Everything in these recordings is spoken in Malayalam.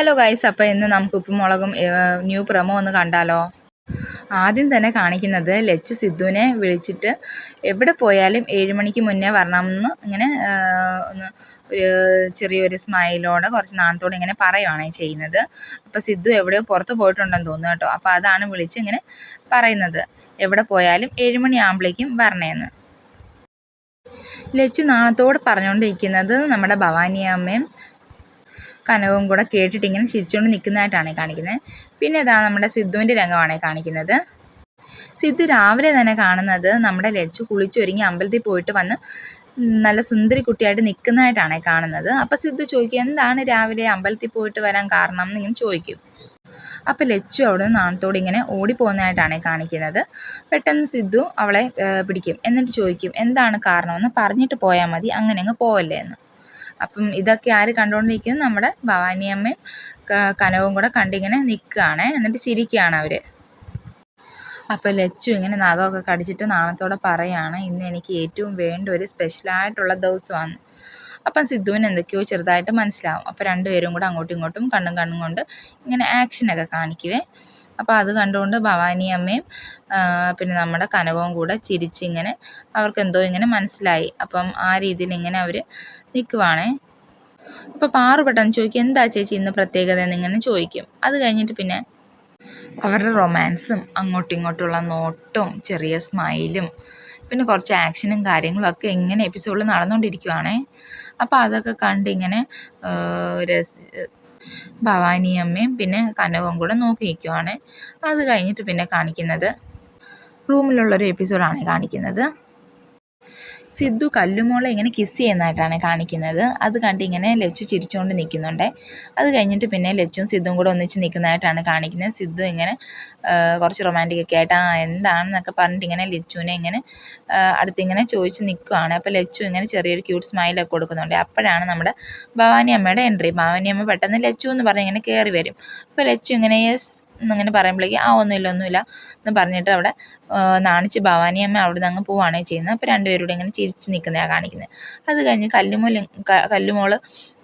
ഹലോ ഗൈസ് അപ്പോൾ ഇന്ന് നമുക്ക് ഉപ്പുമുളകും ന്യൂ പ്രമോ ഒന്ന് കണ്ടാലോ? ആദ്യം തന്നെ കാണിക്കുന്നത് ലച്ചു സിദ്ധുവിനെ വിളിച്ചിട്ട് എവിടെ പോയാലും ഏഴ് മണിക്ക് മുന്നേ വരണമെന്ന് ഇങ്ങനെ ഒന്ന് ഒരു ചെറിയൊരു സ്മൈലോടെ കുറച്ച് നാണത്തോടെ ഇങ്ങനെ പറയുവാണ് ചെയ്യുന്നത്. അപ്പോൾ സിദ്ധു എവിടെയോ പുറത്ത് പോയിട്ടുണ്ടെന്ന് തോന്നുന്നു കേട്ടോ. അപ്പോൾ അതാണ് വിളിച്ച് ഇങ്ങനെ പറയുന്നത്. എവിടെ പോയാലും ഏഴ് മണി ആകുമ്പോഴേക്കും വരണേന്ന്. ലച്ചു നാണത്തോട് പറഞ്ഞുകൊണ്ടിരിക്കുന്നത് നമ്മുടെ ഭവാനി അമ്മയും കനകവും കൂടെ കേട്ടിട്ട് ഇങ്ങനെ ചിരിച്ചുകൊണ്ട് നിൽക്കുന്നതായിട്ടാണ് കാണിക്കുന്നത് പിന്നെ ഇതാണ് നമ്മുടെ സിദ്ധുവിന്റെ രംഗമാണ് കാണിക്കുന്നത്. സിദ്ധു രാവിലെ തന്നെ കാണുന്നത് നമ്മുടെ ലച്ചു കുളിച്ചൊരുങ്ങി അമ്പലത്തിൽ പോയിട്ട് വന്ന് നല്ല സുന്ദരി കുട്ടിയായിട്ട് നിൽക്കുന്നതായിട്ടാണ് കാണുന്നത്. അപ്പം സിദ്ധു ചോദിക്കും എന്താണ് രാവിലെ അമ്പലത്തിൽ പോയിട്ട് വരാൻ കാരണം? എന്നിങ്ങനെ ചോദിക്കും. അപ്പം ലച്ചു അവിടെ നിന്ന് നാണത്തോട് ഇങ്ങനെ ഓടിപ്പോകുന്നതായിട്ടാണ് കാണിക്കുന്നത്. പെട്ടെന്ന് സിദ്ധു അവളെ പിടിക്കും. എന്നിട്ട് ചോദിക്കും എന്താണ് കാരണമെന്ന്? പറഞ്ഞിട്ട് പോയാൽ മതി. അങ്ങനെ അങ്ങ് പോവല്ലേ എന്ന്. അപ്പം ഇതൊക്കെ ആര് കണ്ടുകൊണ്ടിരിക്കും നമ്മുടെ ഭവാനിയമ്മയും കനവും കൂടെ കണ്ടിങ്ങനെ നിൽക്കുകയാണ് എന്നിട്ട് ചിരിക്കുകയാണ് അവർ അപ്പോൾ ലച്ചു ഇങ്ങനെ നഖമൊക്കെ കടിച്ചിട്ട് നാണത്തോടെ പറയാണ് ഇന്ന് എനിക്ക് ഏറ്റവും വേണ്ട ഒരു സ്പെഷ്യലായിട്ടുള്ള ദിവസമാണ്. അപ്പം സിദ്ധുവിന് എന്തൊക്കെയോ ചെറുതായിട്ട് മനസ്സിലാവും. അപ്പോൾ രണ്ടുപേരും കൂടെ അങ്ങോട്ടും ഇങ്ങോട്ടും കണ്ണും കണ്ണും കൊണ്ട് ഇങ്ങനെ ആക്ഷനൊക്കെ കാണിക്കുവേ. അപ്പോൾ അത് കണ്ടുകൊണ്ട് ഭവാനി അമ്മയും പിന്നെ നമ്മുടെ കനകവും കൂടെ ചിരിച്ചിങ്ങനെ അവർക്ക് എന്തോ ഇങ്ങനെ മനസ്സിലായി. അപ്പം ആ രീതിയിൽ ഇങ്ങനെ അവർ നിൽക്കുവാണേ അപ്പോൾ പാറു പെട്ടെന്ന് ചോദിക്കും എന്താ ചേച്ചി ഇന്ന് പ്രത്യേകത എന്നിങ്ങനെ ചോദിക്കും. അത് കഴിഞ്ഞിട്ട് പിന്നെ അവരുടെ റൊമാൻസും അങ്ങോട്ടും ഇങ്ങോട്ടുള്ള നോട്ടും ചെറിയ സ്മൈലും പിന്നെ കുറച്ച് ആക്ഷനും കാര്യങ്ങളും ഒക്കെ ഇങ്ങനെ എപ്പിസോഡിൽ നടന്നുകൊണ്ടിരിക്കുവാണേ അപ്പോൾ അതൊക്കെ കണ്ടിങ്ങനെ രസ ഭവാനി അമ്മയും പിന്നെ കനകവും കൂടെ നോക്കി നിൽക്കുവാണ് അത് കഴിഞ്ഞിട്ട് പിന്നെ കാണിക്കുന്നത്. റൂമിലുള്ളൊരു എപ്പിസോഡാണ് കാണിക്കുന്നത്. സിദ്ധു കല്ലുമോളെ ഇങ്ങനെ കിസ് ചെയ്യുന്നതായിട്ടാണ് കാണിക്കുന്നത്. അത് കണ്ട് ഇങ്ങനെ ലച്ചു ചിരിച്ചുകൊണ്ട് നിൽക്കുന്നുണ്ട്. അത് കഴിഞ്ഞിട്ട് പിന്നെ ലച്ചും സിദ്ധും കൂടെ ഒന്നിച്ച് നിൽക്കുന്നതായിട്ടാണ് കാണിക്കുന്നത്. സിദ്ധു ഇങ്ങനെ കുറച്ച് റൊമാന്റിക് ഒക്കെ ആയിട്ട് ആ എന്താണെന്നൊക്കെ പറഞ്ഞിട്ട് ഇങ്ങനെ ലച്ചുവിനെ ഇങ്ങനെ അടുത്തിങ്ങനെ ചോദിച്ച് നിൽക്കുവാണ് അപ്പോൾ ലച്ചു ഇങ്ങനെ ചെറിയൊരു ക്യൂട്ട് സ്മൈലൊക്കെ കൊടുക്കുന്നുണ്ട്. അപ്പോഴാണ് നമ്മുടെ ഭവാനി അമ്മയുടെ എൻട്രി ഭവാനി അമ്മ പെട്ടെന്ന് ലച്ചു എന്ന് പറഞ്ഞ് ഇങ്ങനെ കയറി വരും. അപ്പോൾ ലച്ചു ഇങ്ങനെ യെസ് എന്നിങ്ങനെ പറയുമ്പോഴേക്കും ആ ഒന്നുമില്ല ഒന്നുമില്ല എന്ന് പറഞ്ഞിട്ട് അവിടെ നാണിച്ച് ഭവാനിയമ്മ അവിടെ നിന്ന് അങ്ങ് പോവുകയാണ് ചെയ്യുന്നത്. അപ്പോൾ രണ്ടുപേരും ഇങ്ങനെ ചിരിച്ച് നിൽക്കുന്നതാണ് കാണിക്കുന്നത് അത് കഴിഞ്ഞ് കല്ലുമോൾ കല്ലുമോൾ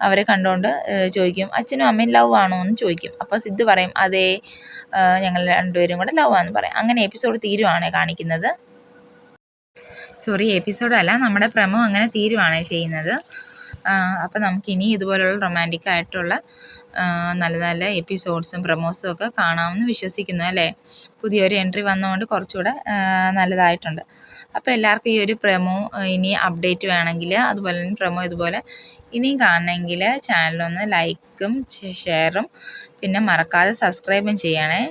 അവരെ കണ്ടുകൊണ്ട് ചോദിക്കും അച്ഛനും അമ്മയും ലവ് ആണോ? എന്ന് ചോദിക്കും. അപ്പോൾ സിദ്ധു പറയും അതേ ഞങ്ങൾ രണ്ടുപേരും കൂടെ ലവ് ആണെന്ന് പറയും. അങ്ങനെ എപ്പിസോഡ് തീരുവാണ് കാണിക്കുന്നത്. സോറി എപ്പിസോഡല്ല നമ്മുടെ പ്രമോ അങ്ങനെ തീരുവാണ് ചെയ്യുന്നത്. അപ്പോൾ നമുക്കിനി ഇതുപോലുള്ള റൊമാന്റിക് ആയിട്ടുള്ള നല്ല നല്ല എപ്പിസോഡ്സും പ്രമോസും ഒക്കെ കാണാമെന്ന് വിശ്വസിക്കുന്നു അല്ലേ? പുതിയൊരു എൻട്രി വന്നതുകൊണ്ട് കുറച്ചുകൂടെ നല്ലതായിട്ടുണ്ട്. അപ്പോൾ എല്ലാവർക്കും ഈ ഒരു പ്രമോ ഇനി അപ്ഡേറ്റ് വേണമെങ്കിൽ അതുപോലെ തന്നെ പ്രമോ ഇതുപോലെ ഇനിയും കാണണമെങ്കിൽ ചാനലൊന്ന് ലൈക്കും ഷെയറും പിന്നെ മറക്കാതെ സബ്സ്ക്രൈബും ചെയ്യണേ.